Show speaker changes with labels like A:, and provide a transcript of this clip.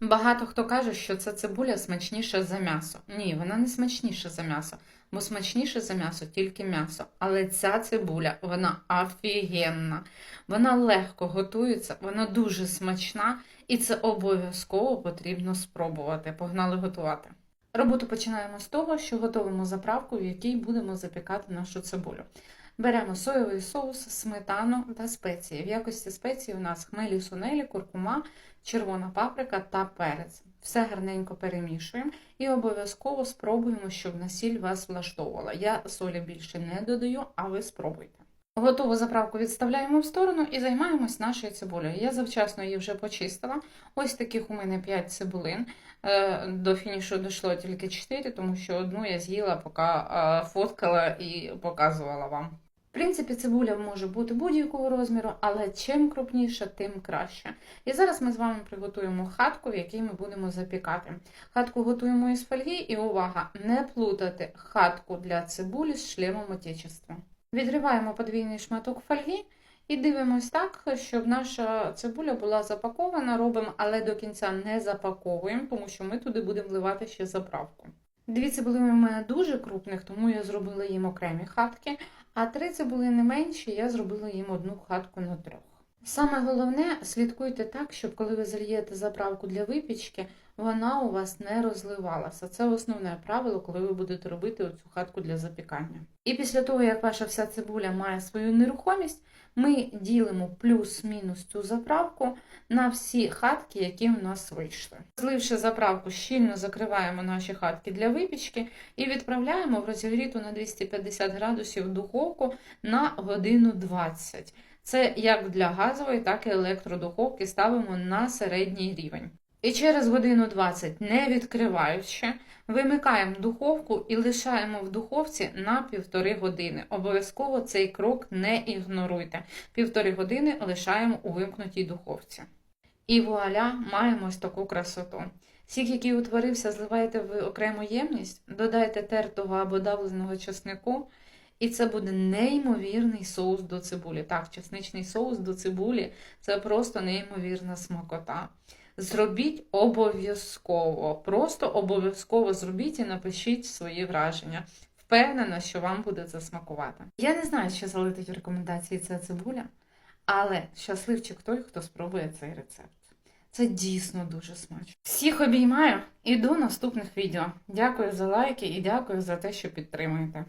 A: Багато хто каже, що ця цибуля смачніша за м'ясо. Ні, вона не смачніша за м'ясо, бо смачніше за м'ясо тільки м'ясо. Але ця цибуля, вона офігенна. Вона легко готується, вона дуже смачна, і це обов'язково потрібно спробувати. Погнали готувати. Роботу починаємо з того, що готуємо заправку, в якій будемо запікати нашу цибулю. Беремо соєвий соус, сметану та спеції. В якості спеції у нас хмелі сунелі, куркума, червона паприка та перець. Все гарненько перемішуємо і обов'язково спробуємо, щоб на сіль вас влаштовувала. Я солі більше не додаю, а ви спробуйте. Готову заправку відставляємо в сторону і займаємось нашою цибулею. Я завчасно її вже почистила. Ось таких у мене 5 цибулин. Е, До фінішу дійшло тільки 4, тому що одну я з'їла, поки е, фоткала і показувала вам. В принципі, цибуля може бути будь-якого розміру, але чим крупніша, тим краще. І зараз ми з вами приготуємо хатку, в якій ми будемо запікати. Хатку готуємо із фольги, і увага, не плутати хатку для цибулі з шлемом отечества. Відриваємо подвійний шматок фольги і дивимось так, щоб наша цибуля була запакована, робимо, але до кінця не запаковуємо, тому що ми туди будемо вливати ще заправку. Дві цибулини у мене дуже крупних, тому я зробила їм окремі хатки, а три цибулини менші, я зробила їм одну хатку на трьох. Саме головне, слідкуйте так, щоб коли ви зальєте заправку для випічки, вона у вас не розливалася. Це основне правило, коли ви будете робити оцю хатку для запікання. І після того, як ваша вся цибуля має свою нерухомість, ми ділимо плюс-мінус цю заправку на всі хатки, які в нас вийшли. Зливши заправку, щільно закриваємо наші хатки для випічки і відправляємо в розігріту на 250 градусів духовку на годину 20. Це як для газової, так і електродуховки ставимо на середній рівень. І через годину 20, не відкриваючи, вимикаємо духовку і лишаємо в духовці на півтори години. Обов'язково цей крок не ігноруйте. Півтори години лишаємо у вимкнутій духовці. І вуаля, маємо ось таку красоту. Сік, який утворився, зливаєте в окрему ємність, додайте тертого або давленого чеснику, і це буде неймовірний соус до цибулі. Так, чесничний соус до цибулі це просто неймовірна смакота. Зробіть обов'язково, просто обов'язково зробіть і напишіть свої враження. Впевнена, що вам буде це смакувати. Я не знаю, що залетить в рекомендації ця цибуля, але щасливчик той, хто спробує цей рецепт. Це дійсно дуже смачно. Всіх обіймаю і до наступних відео. Дякую за лайки і дякую за те, що підтримуєте.